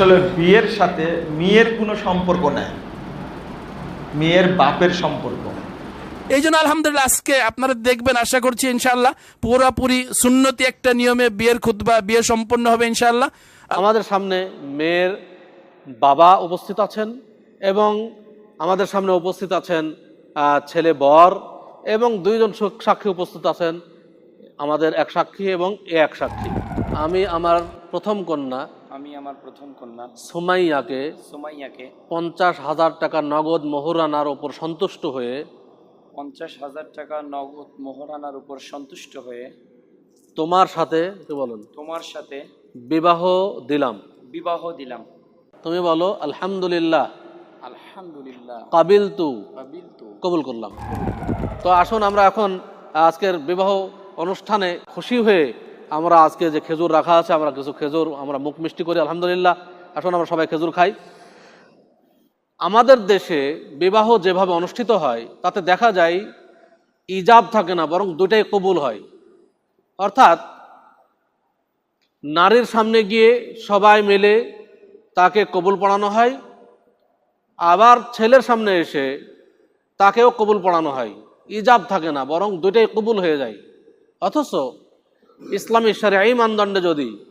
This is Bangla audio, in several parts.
আসলে বিয়ের সাথে মেয়ের কোনো সম্পর্ক নেই। মেয়ের বাপের সম্পর্ক এই জন্য আলহামদুলিল্লাহ আজকে আপনারা দেখবেন আশা করছি ইনশাআল্লাহ পুরোপুরি সুন্নতি একটা নিয়মে বিয়ের খুতবা বিয়ে সম্পন্ন হবে ইনশাআল্লাহ। আমাদের সামনে মেয়ের বাবা উপস্থিত আছেন এবং আমাদের সামনে উপস্থিত আছেন ছেলে বর এবং দুইজন সাক্ষী উপস্থিত আছেন আমাদের এক সাক্ষী এবং এ এক সাক্ষী। আমি আমার প্রথম কন্যা আমি আমার প্রথম কন্যা সুমাইয়াকে সুমাইয়াকে পঞ্চাশ হাজার টাকা নগদ মোহরানার ওপর সন্তুষ্ট হয়ে পঞ্চাশ হাজার টাকা নগদ মোহরানার উপর সন্তুষ্ট হয়ে তোমার সাথে কি বলুন তোমার সাথে বিবাহ দিলাম। বিবাহ দিলাম। তুমি বলো আলহামদুলিল্লাহ। আলহামদুলিল্লাহ। কাবিল তু কাবিল তো কবুল করলাম। তো আসুন আমরা এখন আজকের বিবাহ অনুষ্ঠানে খুশি হয়ে আমরা আজকে যে খেজুর রাখা আছে, আমরা কিছু খেজুর, আমরা মুখ মিষ্টি করি, আলহামদুলিল্লাহ। আসুন, আমরা সবাই খেজুর খাই। আমাদের দেশে বিবাহ যেভাবে অনুষ্ঠিত হয়, তাতে দেখা যায় ইজাব থাকে না, বরং দুটাই কবুল হয়। অর্থাৎ, নারীর সামনে গিয়ে সবাই মিলে তাকে কবুল পড়ানো হয়, আবার ছেলের সামনে এসে তাকেও কবুল পড়ানো হয়। ইজাব থাকে না, বরং দুইটাই কবুল হয়ে যায়। অথচ ইসলামী এই মানদণ্ডে যদি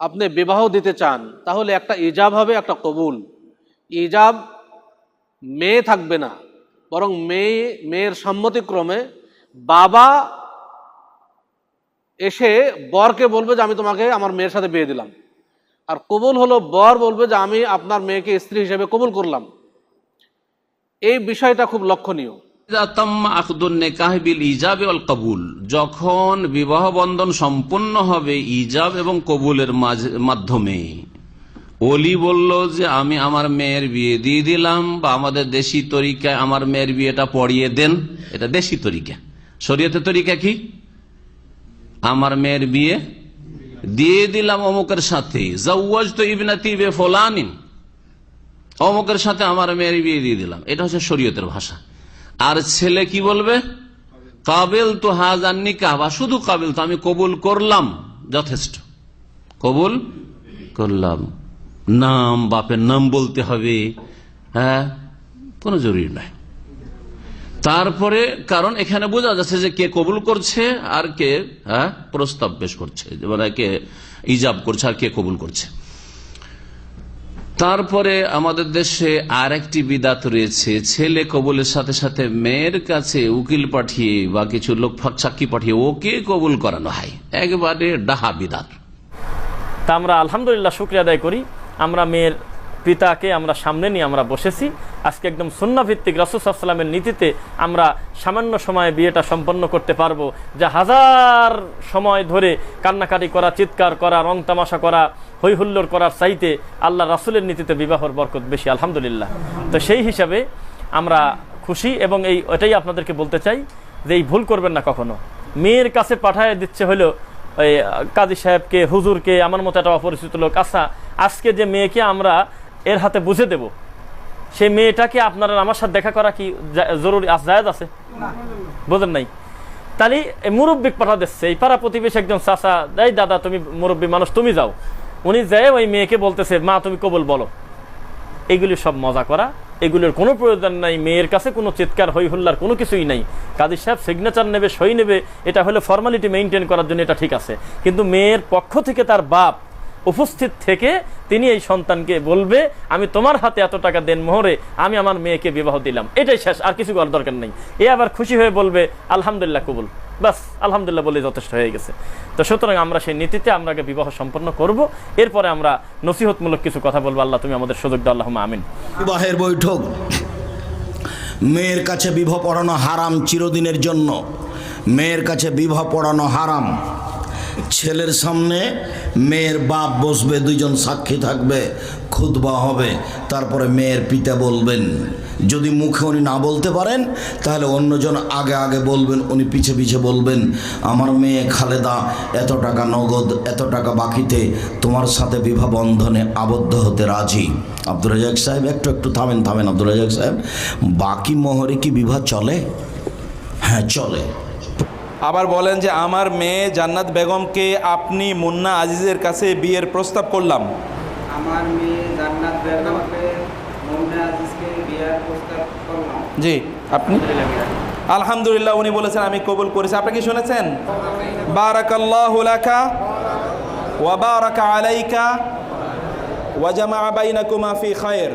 আপনি বিবাহ দিতে চান, তাহলে একটা ইজাব হবে, একটা কবুল। ইজাব মেয়ে থাকবে না, বরং মেয়ে, মেয়ের সম্মতিক্রমে বাবা এসে বরকে বলবে যে, আমি তোমাকে, আমার মেয়ের সাথে বিয়ে দিলাম। আর কবুল হলো, বর বলবে যে, আমি আপনার মেয়েকে স্ত্রী হিসেবে কবুল করলাম। এই বিষয়টা খুব লক্ষণীয়। যখন বিবাহ বন্ধন সম্পূর্ণ হবে ইজাব এবং কবুলের মাধ্যমে। ওলি বলল যে, আমি আমার মেয়ের বিয়ে দিয়ে দিলাম বা আমাদের দেশি তরিকায় আমার মেয়ের বিয়েটা পড়িয়ে দেন। এটা দেশি তরিকা। শরীয়তের তরিকা কি? আমার মেয়ের বিয়ে দিয়ে দিলাম অমুকের সাথে। তো ফলানিন। অমুকের সাথে আমার মেয়ের বিয়ে দিয়ে দিলাম। এটা হচ্ছে শরীয়তের ভাষা। আর ছেলে কি বলবে? কাবিল তো হাজার নিকাহ বা শুধু কাবিল তো, আমি কবুল করলাম। যথেষ্ট। কবুল করলাম। নাম, বাপের নাম বলতে হবে। হ্যাঁ কোনো জরুরি নয় তারপরে, কারণ এখানে বোঝা যাচ্ছে যে কে কবুল করছে আর কে হ্যাঁ প্রস্তাব পেশ করছে। মানে কে ইজাব করছে আর কে কবুল করছে। তারপরে আমাদের দেশে আর একটি বিদাত রয়েছে। ছেলে কবুলের সাথে সাথে মেয়ের কাছে উকিল পাঠিয়ে বা কিছু লোক সাক্ষী পাঠিয়ে ওকে কবুল করানো হয়। একবারে ডাহা বিদাত। তা আমরা আলহামদুলিল্লাহ শুক্রিয়া আদায় করি। আমরা মেয়ের পিতাকে আমরা সামনে নিয়ে আমরা বসেছি। আজকে একদম সুন্না ভিত্তিক রাসুসাল্লামের নীতিতে আমরা সামান্য সময়ে বিয়েটা সম্পন্ন করতে পারব। যা হাজার সময় ধরে কান্নাকাটি করা, চিৎকার করা, রং তামাশা করা হৈ হুল্লোড় করার চাইতে আল্লাহ রাসুলের নীতিতে বিবাহর বরকত বেশি, আলহামদুলিল্লাহ। তো সেই হিসাবে আমরা খুশি এবং এই ওটাই আপনাদেরকে বলতে চাই যে এই ভুল করবেন না কখনো। মেয়ের কাছে পাঠায় দিচ্ছে হলো ওই কাজী সাহেবকে, হুজুরকে, আমার মতো একটা অপরিচিত লোক। আচ্ছা আজকে যে মেয়েকে আমরা এর হাতে বুঝে দেব। সেই মেয়েটাকে আপনারা আমার সাথে দেখা করা কি জরুরি জায়েজ আছে? বোঝেন নাই। তাহলে এই মুরব্বী পাঠা দিচ্ছে এই পাড়া প্রতিবেশী একজন চাচা এই দাদা তুমি মুরব্বী মানুষ তুমি যাও। উনি যায় ওই মেয়েকে বলতেছে মা তুমি কবল বলো। এগুলি সব মজা করা। এগুলোর কোনো প্রয়োজন নাই। মেয়ের কাছে কোনো চিৎকার হই হুল্লার কোনো কিছুই নাই। কাজী সাহেব সিগনেচার নেবে সই নেবে এটা হলে ফর্মালিটি মেনটেন করার জন্য এটা ঠিক আছে। কিন্তু মেয়ের পক্ষ থেকে তার বাপ উপস্থিত থেকে তিনি এই সন্তানকে বলবে, আমি তোমার হাতে এত টাকা দেন মোহরে, আমি আমার মেয়েকে বিবাহ দিলাম। এটাই শেষ, আর কিছু করার দরকার নেই। এ আবার খুশি হয়ে বলবে, আলহামদুলিল্লাহ, কবুল। বাস আলহামদুলিল্লাহ বলে যথেষ্ট হয়ে গেছে। তো সুতরাং আমরা সেই নীতিতে আমরা বিবাহ সম্পন্ন করব, এরপরে আমরা নসিহতমূলক কিছু কথা বলব। আল্লাহ, তুমি আমাদের সুযোগ দাও আল্লাহ আমিন। বিবাহের বৈঠক। মেয়ের কাছে বিবাহ পড়ানো হারাম চিরদিনের জন্য। মেয়ের কাছে বিবাহ পড়ানো হারাম। ছেলের সামনে মেয়ের বাপ বসবে, দুইজন সাক্ষী থাকবে, খুতবা হবে। তারপরে মেয়ের পিতা বলবেন, যদি মুখে উনি না বলতে পারেন, তাহলে অন্যজন আগে আগে বলবেন, উনি পিছে পিছে বলবেন, আমার মেয়ে খালেদা, এত টাকা নগদ, এত টাকা বাকিতে, তোমার সাথে বিবাহ বন্ধনে আবদ্ধ হতে রাজি। আব্দুল রাজাক সাহেব, একটু একটু থামেন থামেন আব্দুল রাজাক সাহেব। বাকি মোহরে কি বিবাহ চলে? হ্যাঁ চলে। আবার বলেন যে আমার মেয়ে জান্নাত বেগমকে আপনি মুন্না আজিজের কাছে বিয়ের প্রস্তাব করলাম। আমার মেয়ে জান্নাত বেগমকে মোমনে আজিজকে বিয়ার প্রস্তাব করলাম। জি আপনি? আলহামদুলিল্লাহ উনি বলেছেন আমি কবুল করেছি। আপনি কি শুনেছেন? বারাকাল্লাহু লাকা ওয়া বারাকা আলাইকা ওয়া জামা বাইনাকুমা ফি খায়র।